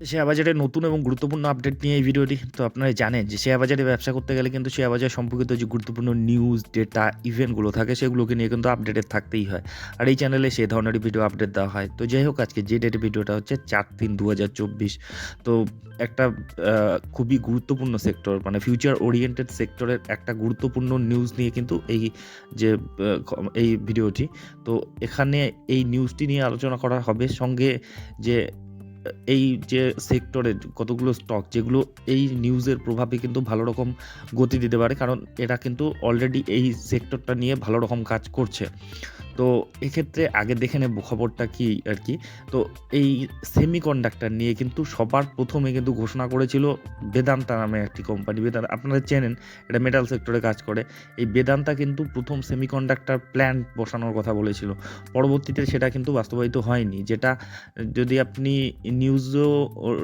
Share বাজারের নতুন এবং গুরুত্বপূর্ণ আপডেট নিয়ে এই ভিডিওটি তো আপনারা জানেন যে শেয়ার বাজারে ব্যবসা করতে গেলে কিন্তু শেয়ার বাজার সম্পর্কিত যে গুরুত্বপূর্ণ নিউজ ডেটা ইভেন্টগুলো থাকে সেগুলোকে নিয়ে কিন্তু আপডেটেড থাকতেই হয়। আর এই চ্যানেলে সেই ধরনেরই ভিডিও আপডেট দেওয়া হয়। তো যাই হোক, আজকে যে ডেটের ভিডিওটা হচ্ছে চার তিন দু হাজার চব্বিশ। তো একটা খুবই গুরুত্বপূর্ণ সেক্টর মানে ফিউচার ওরিয়েন্টেড সেক্টরের একটা গুরুত্বপূর্ণ নিউজ নিয়ে কিন্তু এই যে এই ভিডিওটি তো এখানে এই নিউজটি নিয়ে আলোচনা করা হবে। সঙ্গে যে এই যে সেক্টরে কতগুলো স্টক যেগুলো এই নিউজের প্রভাবে কিন্তু ভালো রকম গতি দিতে পারে, কারণ এরা কিন্তু অলরেডি এই সেক্টরটা নিয়ে ভালো রকম কাজ করছে। তো এক্ষেত্রে আগে দেখে নেব খবরটা কি আর কি। তো এই সেমি কন্ডাক্টর নিয়ে কিন্তু সবার প্রথমে কিন্তু ঘোষণা করেছিল বেদান্তা নামে একটি কোম্পানি বেদান্তা আপনারা চেনেন, এটা মেটাল সেক্টরে কাজ করে। এই বেদান্তা কিন্তু প্রথম সেমি কন্ডাক্টর প্ল্যান্ট বসানোর কথা বলেছিল। পরবর্তীতে সেটা কিন্তু বাস্তবায়িত হয়নি। যেটা যদি আপনি নিউজও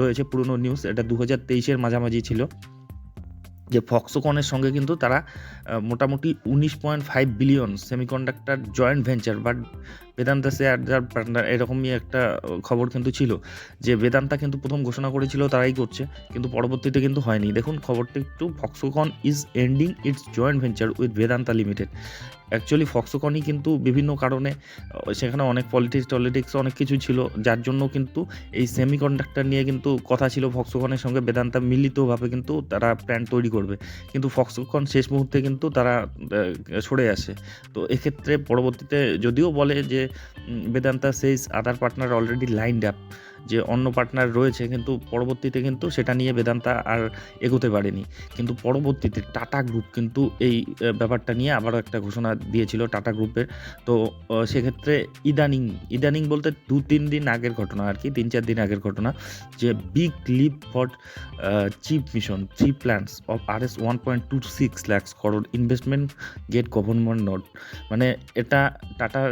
রয়েছে, পুরনো নিউজ এটা দু হাজার তেইশের মাঝামাঝি ছিল। যে ফক্সকনের সঙ্গে কিন্তু তারা মোটামুটি উনিশ point five billion semiconductor joint venture but Vedanta share partner এরকমই একটা খবর কিন্তু ছিল যে বেদান্তা কিন্তু প্রথম ঘোষণা করেছিল তারাই করছে, কিন্তু পরবর্তীতে কিন্তু হয়নি। দেখুন, খবরটা একটু Foxconn is ending its joint venture with Vedanta limited actually ফক্সকনই কিন্তু বিভিন্ন কারণে সেখানে অনেক পলিটিক্স টলিটিক্স অনেক কিছু ছিল, যার জন্য কিন্তু এই সেমিকন্ডাক্টর নিয়ে কিন্তু কথা ছিল ফক্সকনের সঙ্গে। বেদান্তা মিলিতভাবে কিন্তু তারা প্ল্যান তৈরি করবে। কিন্তু ফক্সকন শেষ মুহূর্তে কিন্তু তারা সরে আসে। তো এক্ষেত্রে পরবর্তীতে যদিও বলে যে Vedanta says other partner already lined up যে অন্য পার্টনার রয়েছে কিন্তু পরবর্তীতে কিন্তু সেটা নিয়ে বেদান্তা আর এগোতে পারেনি। কিন্তু পরবর্তীতে টাটা গ্রুপ কিন্তু এই ব্যাপারটা নিয়ে আবারও একটা ঘোষণা দিয়েছিল টাটা গ্রুপের তো সেক্ষেত্রে ইদানিং ইদানিং বলতে দু, তিন দিন আগের ঘটনা আর কি, তিন, চার দিন আগের ঘটনা যে big leap for chip mission three plants of R S one point two six lakhs crore investment get government note মানে এটা টাটা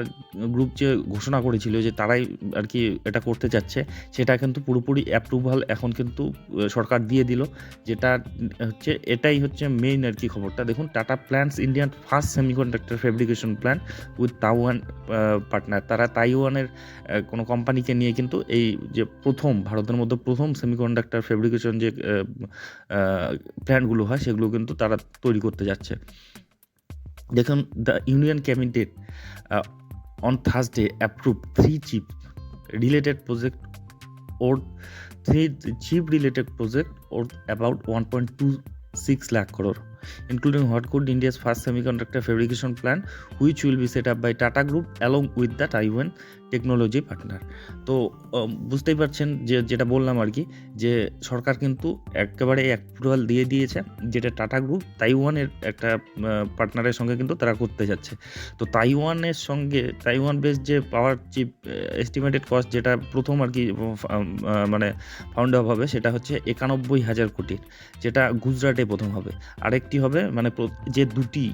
গ্রুপ যে ঘোষণা করেছিল যে তারাই আর কি এটা করতে চাচ্ছে সেটা কিন্তু পুরোপুরি অ্যাপ্রুভাল এখন কিন্তু সরকার দিয়ে দিল। যেটা হচ্ছে, এটাই হচ্ছে মেইন আর কি খবরটা। দেখুন Tata plans Indian first semiconductor fabrication plant with Taiwan partner তারা তাইওয়ানের কোনো কোম্পানিকে নিয়ে কিন্তু এই যে প্রথম, ভারতের মধ্যে প্রথম সেমিকন্ডাক্টর ফেব্রিকেশন যে প্ল্যান্টগুলো হয়, সেগুলো কিন্তু তারা তৈরি করতে যাচ্ছে। দেখুন the union cabinet on Thursday approve three chip related project or three chip related project or about 1.26 lakh crore including what could india's first semiconductor fabrication plant, which will be set up by tata group along with the taiwan technology partner তো বুঝতেই পারছেন যে, যেটা বললাম আর কি, যে সরকার কিন্তু একেবারে অ্যাপ্রুভাল দিয়ে দিয়েছে, যেটা টাটা গ্রুপ তাইওয়ানের একটা পার্টনারের সঙ্গে কিন্তু তারা করতে যাচ্ছে। তো তাইওয়ানের সঙ্গে তাইওয়ান বেস যে পাওয়ার চিপ এস্টিমেটেড কস্ট যেটা প্রথম আর কি মানে ফাউন্ড আপ হবে, সেটা হচ্ছে একানব্বই হাজার কোটির যেটা গুজরাটে প্রথম হবে। আরেকটি হবে? মানে যে দুটি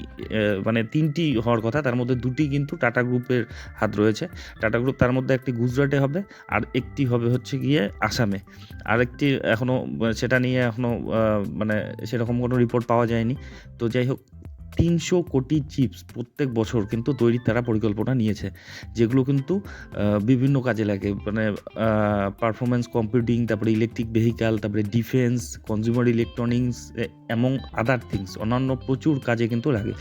মানে তিনটি হওয়ার কথা, তার মধ্যে দুটি কিন্তু টাটা গ্রুপের হাত রয়েছে। টাটা গ্রুপ তার মধ্যে একটি গুজরাটে হবে, আর একটি হবে হচ্ছে গিয়ে আসামে। আরেকটি এখনও সেটা নিয়ে এখনও মানে সেরকম কোনো রিপোর্ট পাওয়া যায়নি। তো যাই হোক তিনশো কোটি চিপস প্রত্যেক বছর কিন্তু তৈরির তারা পরিকল্পনা নিয়েছে, যেগুলো কিন্তু বিভিন্ন কাজে লাগে। মানে পারফরমেন্স কম্পিউটিং তারপরে ইলেকট্রিক ভেহিক্যাল তারপরে ডিফেন্স কনজিউমার ইলেকট্রনিক্স এবং আদার থিংস অন্যান্য প্রচুর কাজে কিন্তু লাগে।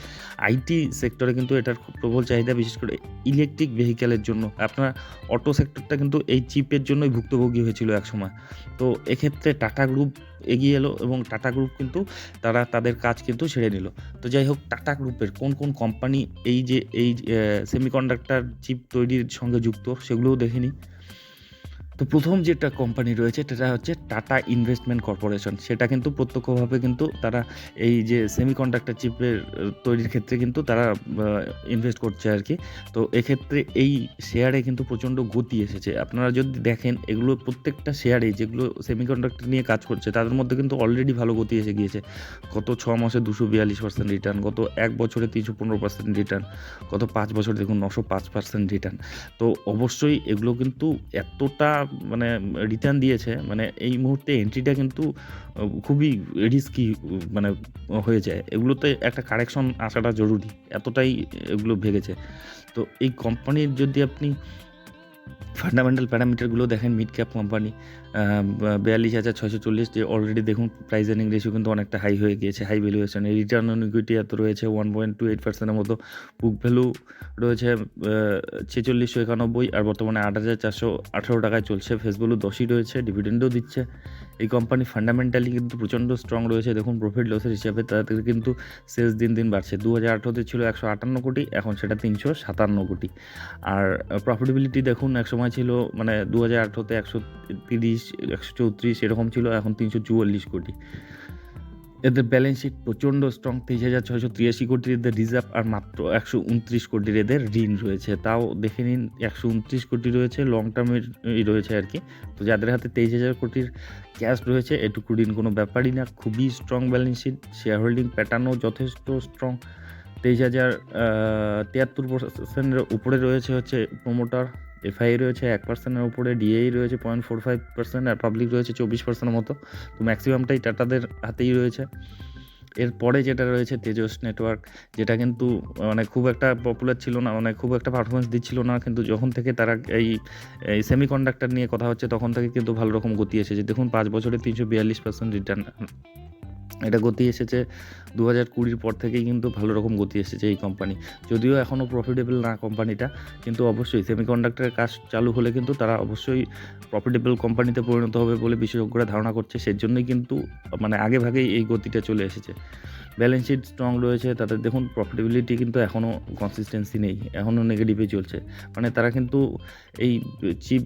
আইটি সেক্টরে কিন্তু এটার খুব প্রবল চাহিদা, বিশেষ করে ইলেকট্রিক ভেহিক্যালের জন্য। আপনার অটো সেক্টরটা কিন্তু এই চিপের জন্যই ভুক্তভোগী হয়েছিল একসময়। তো এক্ষেত্রে টাটা গ্রুপ এগিয়ে এলো এবং টাটা গ্রুপ কিন্তু তারা তাদের কাজ কিন্তু ছেড়ে নিল। তো যাই হোক, টাটা গ্রুপের কোন কোন কোম্পানি এই যে, এই সেমিকন্ডাক্টর চিপ তৈরির সঙ্গে যুক্ত সেগুলোও দেখে নিই। তো প্রথম যেটা কোম্পানি রয়েছে, সেটা হচ্ছে টাটা ইনভেস্টমেন্ট কর্পোরেশন সেটা কিন্তু প্রত্যক্ষভাবে কিন্তু তারা এই যে সেমিকন্ডাক্টর চিপের তৈরির ক্ষেত্রে কিন্তু তারা ইনভেস্ট করছে আর কি। তো এক্ষেত্রে এই শেয়ারে কিন্তু প্রচণ্ড গতি এসেছে। আপনারা যদি দেখেন, এগুলো প্রত্যেকটা শেয়ারে যেগুলো সেমিকন্ডাক্টর নিয়ে কাজ করছে, তাদের মধ্যে কিন্তু অলরেডি ভালো গতি এসে গিয়েছে। গত ছ মাসে দুশো বিয়াল্লিশ পার্সেন্ট রিটার্ন গত এক বছরে তিনশো পনেরো পার্সেন্ট রিটার্ন গত পাঁচ বছর দেখুন নশো পাঁচ পার্সেন্ট রিটার্ন তো অবশ্যই এগুলো কিন্তু এতটা মানে রিটার্ন দিয়েছে মানে এই মুহূর্তে এন্ট্রিটা কিন্তু খুবই রিস্কি মানে হয়ে যায়। এগুলোতে একটা কারেকশন আসাটা জরুরি, এতটাই এগুলো ভেগেছে। তো এই কোম্পানির যদি আপনি ফান্ডামেন্টাল প্যারামিটারগুলো দেখেন মিড ক্যাপ কোম্পানি বিয়াল্লিশ হাজার ছয়শো চল্লিশ, যে অলরেডি দেখুন প্রাইস এর্নিং রেশিও কিন্তু অনেকটা হাই হয়ে গিয়েছে high valuation return on equity এত রয়েছে ওয়ান পয়েন্ট টু এইট পার্সেন্টের মতো। বুক ভ্যালু রয়েছে ছেচল্লিশশো একানব্বই, আর বর্তমানে আট হাজার চারশো আঠারো টাকায় চলছে। ফেস ভ্যালু দশই রয়েছে ডিভিডেন্ডও দিচ্ছে। এই কোম্পানি ফান্ডামেন্টালি কিন্তু প্রচণ্ড স্ট্রং রয়েছে। দেখুন প্রফিট লসের হিসাবে তাদের কিন্তু সেলস দিন দিন বাড়ছে। দু হাজার আঠেরোতে ছিল একশো আটান্ন কোটি, এখন সেটা তিনশো সাতান্ন কোটি। আর প্রফিটেবিলিটি দেখুন এক সময় ছিল মানে দু হাজার আঠেরোতে একশো তিরিশ, একশো চৌত্রিশ, এরকম ছিল, এখন তিনশো চুয়াল্লিশ কোটি। এদের ব্যালেন্স শিট প্রচণ্ড স্ট্রং তেইশ হাজার ছয়শো তিরাশি কোটির এদের রিজার্ভ আর মাত্র একশো উনত্রিশ কোটির এদের ঋণ রয়েছে। তাও দেখে নিন, একশো উনত্রিশ কোটি রয়েছে লং টার্মের রয়েছে আর কি। তো যাদের হাতে তেইশ হাজার কোটির ক্যাশ রয়েছে, এটুকু ঋণ কোনো ব্যাপারই না। খুবই strong balance sheet share holding প্যাটার্নও যথেষ্ট স্ট্রং তেইশ হাজার তিয়াত্তর পার্সেন্টের উপরে রয়েছে হচ্ছে প্রোমোটার এফআই রয়েছে এক পার্সেন্টের উপরে ডিএই রয়েছে পয়েন্ট ফোর ফাইভ পার্সেন্ট আর পাবলিক রয়েছে চব্বিশ পার্সেন্টের মতো। তো ম্যাক্সিমামটাই টাটাদের হাতেই রয়েছে। এরপরে যেটা রয়েছে তেজস নেটওয়ার্ক যেটা কিন্তু মানে খুব একটা পপুলার ছিল না মানে খুব একটা পারফরমেন্স দিচ্ছিল না, কিন্তু যখন থেকে তারা এই সেমি কন্ডাক্টার নিয়ে কথা হচ্ছে, তখন থেকে কিন্তু ভালো রকম গতি এসেছে। দেখুন, পাঁচ বছরে তিনশো বিয়াল্লিশ পার্সেন্ট রিটার্ন এটা গতি এসেছে দু হাজার কুড়ির পর থেকেই কিন্তু ভালো রকম গতি এসেছে এই কোম্পানি যদিও এখনও প্রফিটেবল না কোম্পানিটা কিন্তু অবশ্যই সেমিকন্ডাক্টরের কাজ চালু হলে কিন্তু তারা অবশ্যই প্রফিটেবল কোম্পানিতে পরিণত হবে বলে বিশেষজ্ঞরা ধারণা করছে। সেজন্যই কিন্তু মানে আগে ভাগেই এই গতিটা চলে এসেছে। ব্যালেন্স শিট স্ট্রং রয়েছে, তাদের দেখুন প্রফিটেবিলিটি কিন্তু এখনও কনসিস্টেন্সি নেই এখনও নেগেটিভে চলছে। মানে তারা কিন্তু এই চিপ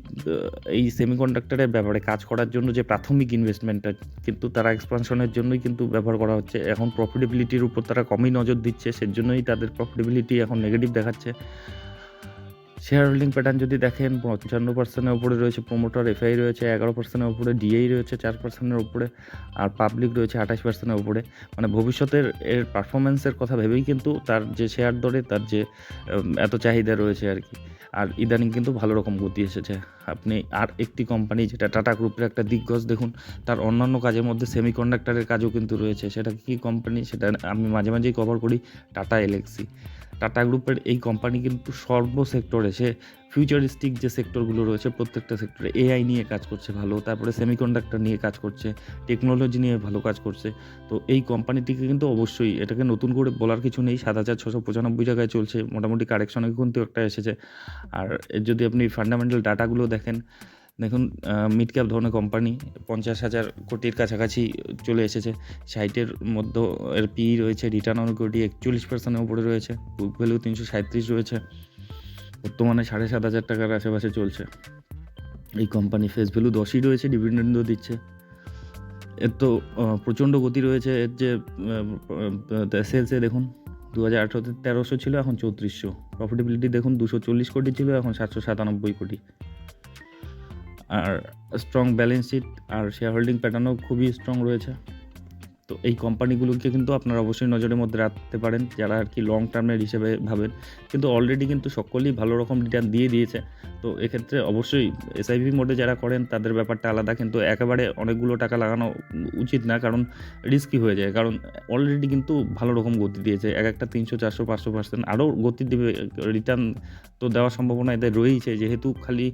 এই সেমিকন্ডাক্টরের ব্যাপারে কাজ করার জন্য যে প্রাথমিক ইনভেস্টমেন্টটা কিন্তু তারা এক্সপানশনের জন্যই কিন্তু ব্যবহার করা হচ্ছে। এখন প্রফিটেবিলিটির উপর তারা কমই নজর দিচ্ছে, সেজন্যই তাদের প্রফিটেবিলিটি এখন নেগেটিভ দেখাচ্ছে। শেয়ার হোল্ডিং প্যাটার্ন যদি দেখেন, পঞ্চান্ন পার্সেন্টের উপরে রয়েছে প্রোমোটার এফআই রয়েছে, এগারো পার্সেন্টের উপরে ডিআই রয়েছে, চার পার্সেন্টের উপরে, আর পাবলিক রয়েছে, আঠাশ পার্সেন্টের উপরে। মানে ভবিষ্যতের এর পারফরমেন্সের কথা ভেবেই কিন্তু তার যে শেয়ার দরে, তার যে এত চাহিদা রয়েছে আর কি। আর ইদানিং কিন্তু ভালো রকম গতি এসেছে। আপনি আর একটি কোম্পানি যেটা টাটা গ্রুপের একটা দিগ্গজ দেখুন, তার অন্যান্য কাজের মধ্যে সেমিকন্ডাক্টরের কাজও কিন্তু রয়েছে। সেটা কী কোম্পানি সেটা আমি মাঝে মাঝেই কভার করি টাটা এলেক্সি টাটা গ্রুপের এই কোম্পানি কিন্তু সর্ব সেক্টরে সে ফিউচারিস্টিক যে সেক্টরগুলো রয়েছে প্রত্যেকটা সেক্টরে এআই নিয়ে কাজ করছে ভালো, তারপরে সেমিকন্ডাক্টর নিয়ে কাজ করছে টেকনোলজি নিয়ে ভালো কাজ করছে। তো এই কোম্পানিটিকে কিন্তু অবশ্যই, এটাকে নতুন করে বলার কিছু নেই, সাত হাজার ছশো পঁচানব্বই জায়গায় চলছে, মোটামুটি কারেকশনে কিন্তু একটা এসেছে। আর যদি আপনি ফান্ডামেন্টাল ডাটাগুলো দেখেন দেখুন মিড ক্যাপ ধরনের কোম্পানি পঞ্চাশ হাজার কোটির কাছাকাছি চলে এসেছে। সাইটের মধ্যে এর পি রয়েছে রিটার্ন অন কোটি একচল্লিশ পার্সেন্টের উপরে রয়েছে বুক ভ্যালু তিনশো সাঁত্রিশ রয়েছে। বর্তমানে সাড়ে সাত হাজার টাকার আশেপাশে চলছে। এই কোম্পানি ফেস ভ্যালু দশই রয়েছে ডিভিডেন্ডও দিচ্ছে। এর তো প্রচণ্ড গতি রয়েছে। এর যে সেলসে দেখুন, দু হাজার আঠেরোতে তেরোশো ছিল, এখন চৌত্রিশশো। প্রফিটেবিলিটি দেখুন, দুশো চল্লিশ কোটি ছিল, এখন সাতশো সাতানব্বই কোটি। আর স্ট্রং ব্যালেন্স শিট আর শেয়ার হোল্ডিং প্যাটার্নও খুবই স্ট্রং রয়েছে। তো এই কোম্পানিগুলোকে কিন্তু আপনারা অবশ্যই নজরের মধ্যে রাখতে পারেন, যারা আর কি লং টার্মের হিসেবে ভাবেন। কিন্তু অলরেডি কিন্তু সকলেই ভালো রকম রিটার্ন দিয়ে দিয়েছে। তো এক্ষেত্রে অবশ্যই এসআইপি মোডে যারা করেন, তাদের ব্যাপারটা আলাদা। কিন্তু একেবারে অনেকগুলো টাকা লাগানো উচিত না, কারণ রিস্কি হয়ে যায়। কারণ অলরেডি কিন্তু ভালো রকম গতি দিয়েছে। এক একটা তিনশো, চারশো, পাঁচশো পার্সেন্ট আরও গতি দেবে। রিটার্ন তো দেওয়ার সম্ভাবনা এদের রয়েইছে। যেহেতু খালি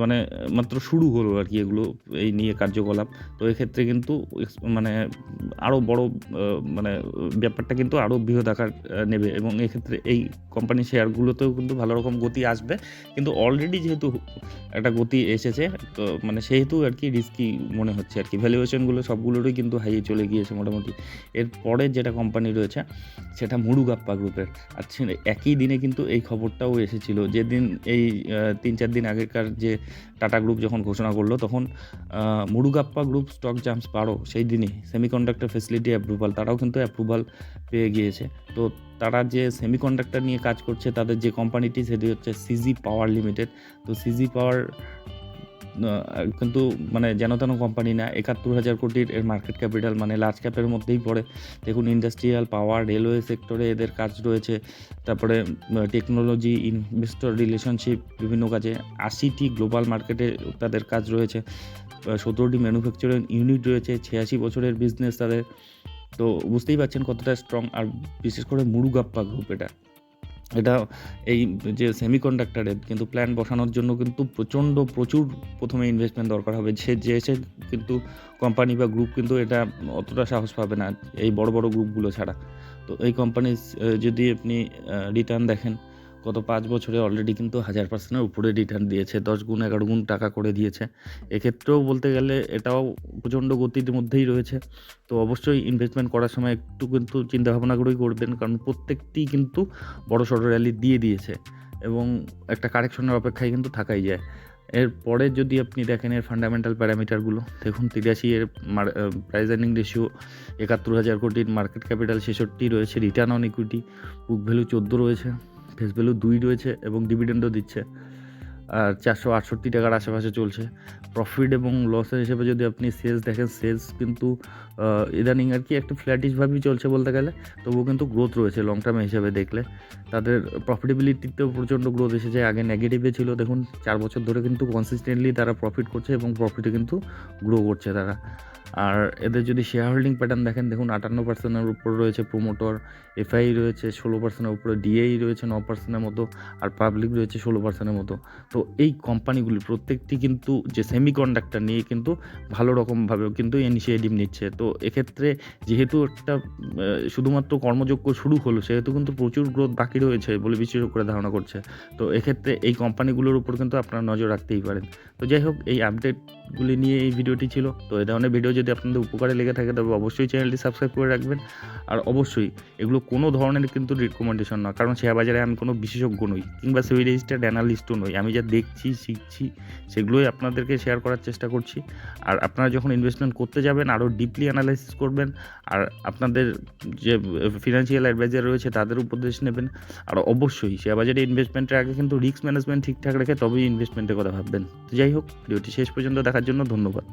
মানে মাত্র শুরু হলো আর কি এগুলো, এই নিয়ে কার্যকলাপ। তো এক্ষেত্রে কিন্তু মানে আরও বড় মানে ব্যাপারটা কিন্তু আরও বৃহৎ আকার নেবে। এবং এক্ষেত্রে এই কোম্পানির শেয়ারগুলোতেও কিন্তু ভালো রকম গতি আসবে। কিন্তু অলরেডি যেহেতু একটা গতি এসেছে, তো মানে সেহেতু আর কি রিস্কি মনে হচ্ছে আর কি। ভ্যালুয়েশনগুলো সবগুলোরই কিন্তু হাইয়ে চলে গিয়েছে মোটামুটি। এরপরে যেটা কোম্পানি রয়েছে, সেটা মুরুগাপ্পা গ্রুপের। আর একই দিনে কিন্তু এই খবরটাও এসেছিল যেদিন এই তিন চার দিন আগেকার যে টাটা গ্রুপ যখন ঘোষণা করল, তখন মুরুগাপ্পা গ্রুপ স্টক জাম্পস পারো সেই দিনই। সেমিকন্ডাক্টর ফেসিলিটি অ্যাপ্রুভাল তারাও কিন্তু অ্যাপ্রুভাল পেয়ে গিয়েছে। তো তারা যে সেমি কন্ডাক্টার নিয়ে কাজ করছে, তাদের যে কোম্পানিটি সেটি হচ্ছে সিজি পাওয়ার লিমিটেড তো সিজি পাওয়ার কিন্তু মানে যেন তেন কোম্পানি না, একাত্তর হাজার কোটির এর মার্কেট ক্যাপিটাল মানে লার্জ ক্যাপের মধ্যেই পড়ে। দেখুন ইন্ডাস্ট্রিয়াল পাওয়ার রেলওয়ে সেক্টরে এদের কাজ রয়েছে। তারপরে টেকনোলজি ইনভেস্টর রিলেশনশিপ বিভিন্ন কাজে, আশিটি গ্লোবাল মার্কেটে তাদের কাজ রয়েছে। সতেরোটি ম্যানুফ্যাকচারিং ইউনিট রয়েছে, ছিয়াশি বছরের বিজনেস তাদের। তো বুঝতেই পারছেন কতটা স্ট্রং আর বিশেষ করে মুরুগাপ্পা গ্রুপ এটা। এটা এই যে সেমিকন্ডাক্টরের কিন্তু প্ল্যান্ট বসানোর জন্য কিন্তু প্রচণ্ড প্রচুর প্রথমে ইনভেস্টমেন্ট দরকার হবে। সে যে, সে কিন্তু কোম্পানি বা গ্রুপ কিন্তু এটা অতটা সাহস পাবে না এই বড় বড় গ্রুপগুলো ছাড়া। তো এই কোম্পানি যদি আপনি রিটার্ন দেখেন গত পাঁচ বছরে অলরেডি কিন্তু হাজার পার্সেন্টের উপরে রিটার্ন দিয়েছে, দশ গুণ, এগারো গুণ টাকা করে দিয়েছে। এক্ষেত্রেও বলতে গেলে এটাও প্রচণ্ড গতির মধ্যেই রয়েছে। তো অবশ্যই ইনভেস্টমেন্ট করার সময় একটু কিন্তু চিন্তাভাবনা করেই করবেন, কারণ প্রত্যেকটি কিন্তু বড় সড়ো র্যালি দিয়ে দিয়েছে এবং একটা কারেকশনের অপেক্ষায় কিন্তু থাকাই যায়। এরপরে যদি আপনি দেখেন এর ফান্ডামেন্টাল প্যারামিটারগুলো দেখুন তিরাশি এর প্রাইস আর্নিং রেশিও একাত্তর হাজার কোটির মার্কেট ক্যাপিটাল ছেষট্টি রয়েছে return on equity book value চোদ্দ রয়েছে। ফেস ভ্যালু দুই রয়েছে এবং ডিভিডেন্ডও দিচ্ছে। আর চারশো আটষট্টি টাকার আশেপাশে চলছে। প্রফিট এবং লসের হিসেবে যদি আপনি সেলস দেখেন সেলস কিন্তু ইদানিং আর কি একটু ফ্ল্যাটিশভাবেই চলছে বলতে গেলে। তবুও কিন্তু গ্রোথ রয়েছে লং টার্মে হিসেবে দেখলে। তাদের প্রফিটেবিলিটিতেও প্রচণ্ড গ্রোথ এসেছে। আগে নেগেটিভে ছিল। দেখুন, চার বছর ধরে কিন্তু কনসিস্টেন্টলি তারা প্রফিট করছে এবং প্রফিটে কিন্তু গ্রো করছে তারা। আর এদের যদি শেয়ার হোল্ডিং প্যাটার্ন দেখেন, দেখুন আটান্ন পার্সেন্টের উপর রয়েছে প্রোমোটর এফআই রয়েছে ষোলো পার্সেন্টের উপরে ডিএই রয়েছে ন পার্সেন্টের মতো, আর পাবলিক রয়েছে ষোলো পার্সেন্টের মতো। তো এই কোম্পানিগুলি প্রত্যেকটি কিন্তু যে সেমি কন্ডাক্টর নিয়ে কিন্তু ভালো রকমভাবে কিন্তু ইনিশিয়েটিভ নিচ্ছে। তো এক্ষেত্রে যেহেতু একটা শুধুমাত্র কর্মযোগ্য শুরু হলো, সেহেতু কিন্তু প্রচুর গ্রোথ বাকি রয়েছে বলে বিশেষজ্ঞরা ধারণা করছে। তো এক্ষেত্রে এই কোম্পানিগুলোর উপর কিন্তু আপনারা নজর রাখতেই পারেন। তো যাই হোক, এই আপডেটগুলি নিয়ে এই ভিডিওটি ছিল। তো এই ধরনের ভিডিও যদি আপনাদের উপকারে লেগে থাকে, তবে অবশ্যই চ্যানেলটি সাবস্ক্রাইব করে রাখবেন। আর অবশ্যই এগুলো কোনো ধরনের কিন্তু রিকমেন্ডেশন না কারণ শেয়ার বাজারে আমি কোনো বিশেষজ্ঞ নই, কিংবা সেভি রেজিস্টার্ড অ্যানালিস্টও নই। আমি যা দেখছি, শিখছি, সেগুলোই আপনাদেরকে শেয়ার করার চেষ্টা করছি। আর আপনারা যখন ইনভেস্টমেন্ট করতে যাবেন, আরও ডিপলি অ্যানালাইসিস করবেন, আর আপনাদের যে ফিনান্সিয়াল অ্যাডভাইজার রয়েছে, তাদের উপদেশ নেবেন। আর অবশ্যই শেয়ার বাজারে ইনভেস্টমেন্টের আগে কিন্তু রিস্ক ম্যানেজমেন্ট ঠিকঠাক রেখে তবেই ইনভেস্টমেন্টের কথা ভাববেন। তো যাই হোক, ভিডিওটি শেষ পর্যন্ত দেখার জন্য ধন্যবাদ।